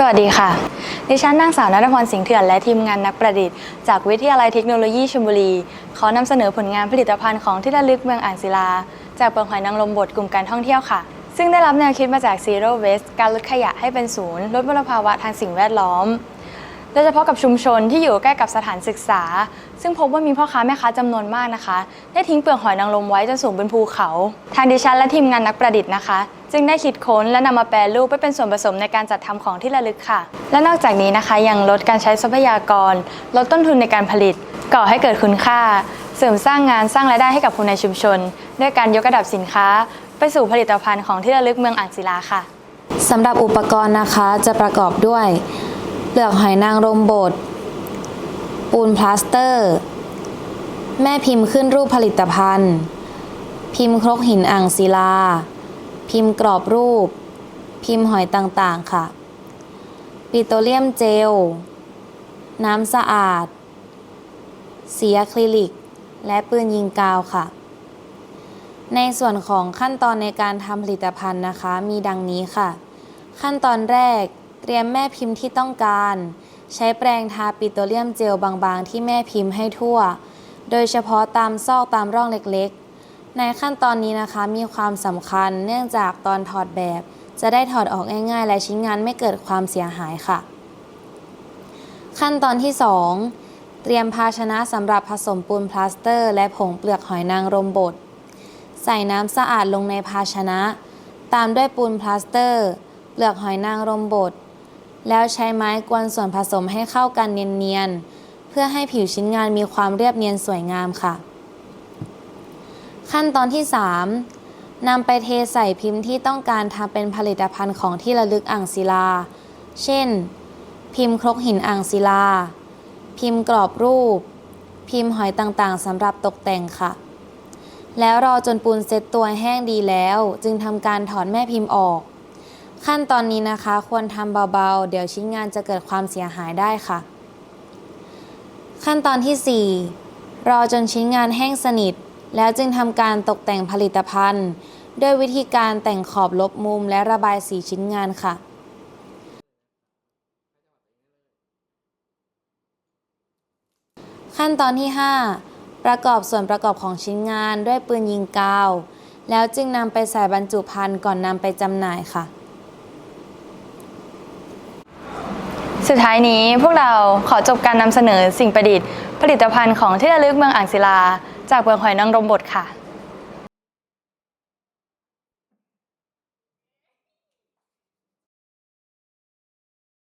สวัสดีค่ะ ดิฉันนางสาวนัทพรสิงห์เถื่อนและทีมงานนักประดิษฐ์ จากวิทยาลัยเทคโนโลยีชลบุรี ขอนำเสนอผลงานผลิตภัณฑ์ของที่ระลึกเมืองอ่างศิลา จากเปลือกหอยนางรมบดกลุ่มการท่องเที่ยวค่ะ ซึ่งได้รับแนวคิดมาจาก Zero Waste การลดขยะให้เป็นศูนย์ ลดมลภาวะทางสิ่งแวดล้อม โดยเฉพาะกับชุมชนที่อยู่ใกล้กับสถานศึกษา ซึ่งพบว่ามีพ่อค้าแม่ค้าจำนวนมากนะคะ ได้ทิ้งเปลือกหอยนางรมไว้จนสูงเป็นภูเขา ทางดิฉันและทีมงานนักประดิษฐ์นะคะ จึงได้คิดค้นและนำมาแปรรูปไปเป็นส่วนผสมในการจัดทำของที่ระลึกค่ะ และนอกจากนี้นะคะยังลดการใช้ทรัพยากร ลดต้นทุนในการผลิต ก่อให้เกิดคุณค่า เสริมสร้างงานสร้างรายได้ให้กับคนในชุมชน ด้วยการยกระดับสินค้า ไปสู่ผลิตภัณฑ์ของที่ระลึกเมืองอ่างศิลาค่ะสำหรับอุปกรณ์นะคะจะประกอบด้วยเปลือกหอยนางรมบดปูนพลาสเตอร์ แม่พิมพ์ขึ้นรูปผลิตภัณฑ์ พิมพ์ครกหินอ่างศิลา พิมพ์กรอบรูป พิมพ์หอยต่างๆค่ะ ปิโตรเลียมเจล น้ำสะอาด สีอะคริลิก และปืนยิงกาวค่ะ ในส่วนของขั้นตอนในการทำผลิตภัณฑ์นะคะ มีดังนี้ค่ะ ขั้นตอนแรกเตรียมแม่พิมพ์ที่ต้องการ ใช้แปรงทาปิโตรเลียมเจลบางๆ ที่แม่พิมพ์ให้ทั่ว โดยเฉพาะตามซอกตามร่องเล็กๆ ในขั้นตอนนี้นะคะมีความสำคัญเนื่องจากตอนถอดแบบ จะได้ถอดออกง่าย ๆ และชิ้นงานไม่เกิดความเสียหายค่ะ ขั้นตอนที่ 2 เตรียมภาชนะสำหรับผสมปูนพลาสเตอร์ และผงเปลือกหอยนางรมบดใส่น้ำสะอาดลงในภาชนะ ตามด้วยปูนพลาสเตอร์ เปลือกหอยนางรมบดแล้วใช้ไม้กวนส่วนผสมให้เข้ากันเนียนๆเพื่อให้ผิวชิ้นงานมีความเรียบเนียนสวยงามค่ะ ขั้นตอนที่3นำไปเทใส่พิมพ์ที่ต้องการทำเป็นผลิตภัณฑ์ของที่ระลึกอ่างศิลา เช่น พิมพ์ครกหินอ่างศิลา พิมพ์กรอบรูป พิมพ์หอยต่างๆสำหรับตกแต่งค่ะ แล้วรอจนปูนเซ็ตตัวแห้งดีแล้ว จึงทำการถอนแม่พิมพ์ออก ขั้นตอนนี้นะคะควรทำเบาๆ เดี๋ยวชิ้นงานจะเกิดความเสียหายได้ค่ะ ขั้นตอนที่ 4 รอจนชิ้นงานแห้งสนิท แล้วจึงทำการตกแต่งผลิตภัณฑ์ ด้วยวิธีการแต่งขอบลบมุมและระบายสีชิ้นงานค่ะขั้นตอนที่ 5 ประกอบส่วนประกอบของชิ้นงานด้วยปืนยิงกาว แล้วจึงนำไปใส่บรรจุภัณฑ์ก่อนนำไปจำหน่ายค่ะ สุดท้ายนี้พวกเราขอจบการนำเสนอสิ่งประดิษฐ์ ผลิตภัณฑ์ของที่ระลึกเมืองอ่างศิลา จากเปลือกหอยนางรมบดค่ะ